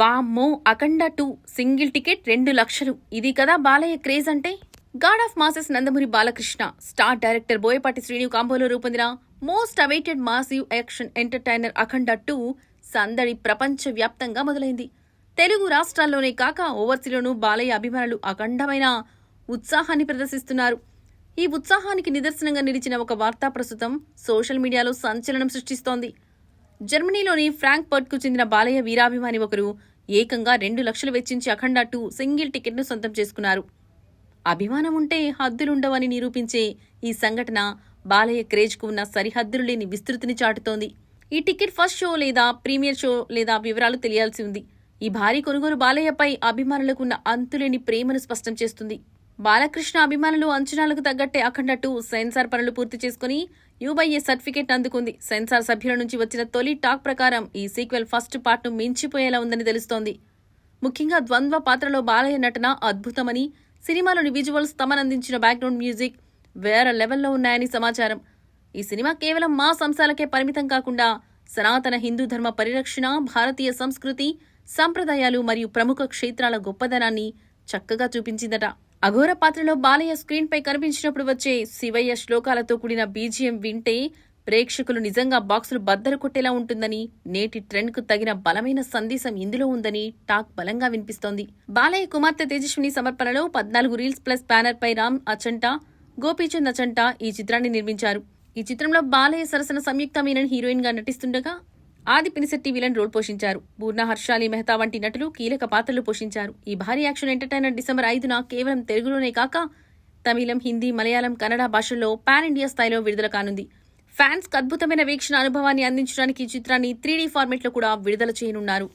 వామ్మో అఖండ two. Single ticket రెండు లక్షలు. ఇది కదా బాలయ్య క్రేజ్ అంటే? God of masses Nandamuri Balakrishna. Star director Boyapati Srinu కాంబోలో రూపొందిన most awaited massive action entertainer Akhanda two సందడి ప్రపంచ వ్యాప్తంగా మొదలైంది. తెలుగు రాష్ట్రాల్లోనే కాక ఓవర్సీలోనూ బాలయ్య అభిమానులు అఖండమైన ఉత్సాహాన్ని ప్రదర్శిస్తున్నారు. ఈ ఉత్సాహానికి నిదర్శనంగా నిలిచిన ఒక వార్త ప్రస్తుతం సోషల్ మీడియాలో సంచలనం సృష్టిస్తోంది. జర్మనీలోని ఫ్రాంక్ఫర్ట్కు చెందిన బాలయ్య వీరాభిమాని ఒకరు ఏకంగా రెండు లక్షలు వెచ్చించి అఖండ టూ సింగిల్ టికెట్ను సొంతం చేసుకున్నారు. అభిమానం ఉంటే హద్దులుండవని నిరూపించే ఈ సంఘటన బాలయ్య క్రేజ్కు ఉన్న సరిహద్దులు లేని విస్తృతిని చాటుతోంది. ఈ టికెట్ ఫస్ట్ షో లేదా ప్రీమియర్ షో లేదా వివరాలు తెలియాల్సి ఉంది. ఈ భారీ కొనుగోలు బాలయ్యపై అభిమానులకున్న అంతులేని ప్రేమను స్పష్టం చేస్తుంది. బాలకృష్ణ అభిమానులు అంచనాలకు తగ్గట్టే అఖండట్టు సెన్సార్ పనులు పూర్తి చేసుకుని యూబైఏ సర్టిఫికేట్ అందుకుంది. సెన్సార్ సభ్యుల నుంచి వచ్చిన తొలి టాక్ ప్రకారం ఈ సీక్వెల్ ఫస్ట్ పార్ట్ను మించిపోయేలా ఉందని తెలుస్తోంది. ముఖ్యంగా ద్వంద్వ పాత్రలో బాలయ్య నటన అద్భుతమని సినిమాలోని విజువల్స్ తమనందించిన బ్యాక్గ్రౌండ్ మ్యూజిక్ వేరే లెవెల్లో ఉన్నాయని సమాచారం. ఈ సినిమా కేవలం మా అంశాలకే పరిమితం కాకుండా సనాతన హిందూ ధర్మ పరిరక్షణ భారతీయ సంస్కృతి సంప్రదాయాలు మరియు ప్రముఖ క్షేత్రాల గొప్పదనాన్ని చక్కగా చూపించిందట. అఘోర పాత్రలో బాలయ్య స్క్రీన్ పై కనిపించినప్పుడు వచ్చే శివయ్య శ్లోకాలతో కూడిన బీజియం వింటే ప్రేక్షకులు నిజంగా బాక్సులు బద్దలు కొట్టేలా ఉంటుందని నేటి ట్రెండ్కు తగిన బలమైన సందేశం ఇందులో ఉందని టాక్ బలంగా వినిపిస్తోంది. బాలయ్య కుమార్తె తేజస్విని సమర్పణలో పద్నాలుగు రీల్స్ ప్లస్ బ్యానర్ పై రామ్ అచంట గోపీచంద్ అచంట ఈ చిత్రాన్ని నిర్మించారు. ఈ చిత్రంలో బాలయ్య సరసన సంయుక్త మీనన్ హీరోయిన్గా నటిస్తుండగా ఆది పినిశెట్టి విలన్ రోల్ పోషించారు. పూర్ణ హర్షాలి మెహతా వంటి నటులు కీలక పాత్రలు పోషించారు. ఈ భారీ యాక్షన్ ఎంటర్టైనర్ డిసెంబర్ ఐదున కేవలం తెలుగులోనే కాక తమిళం హిందీ మలయాళం కన్నడ భాషల్లో పాన్ ఇండియా స్థాయిలో విడుదల కానుంది. ఫ్యాన్స్ అద్భుతమైన వీక్షణ అనుభవాన్ని అందించడానికి ఈ చిత్రాన్ని త్రీ డీ ఫార్మెట్లో కూడా విడుదల చేయనున్నారు.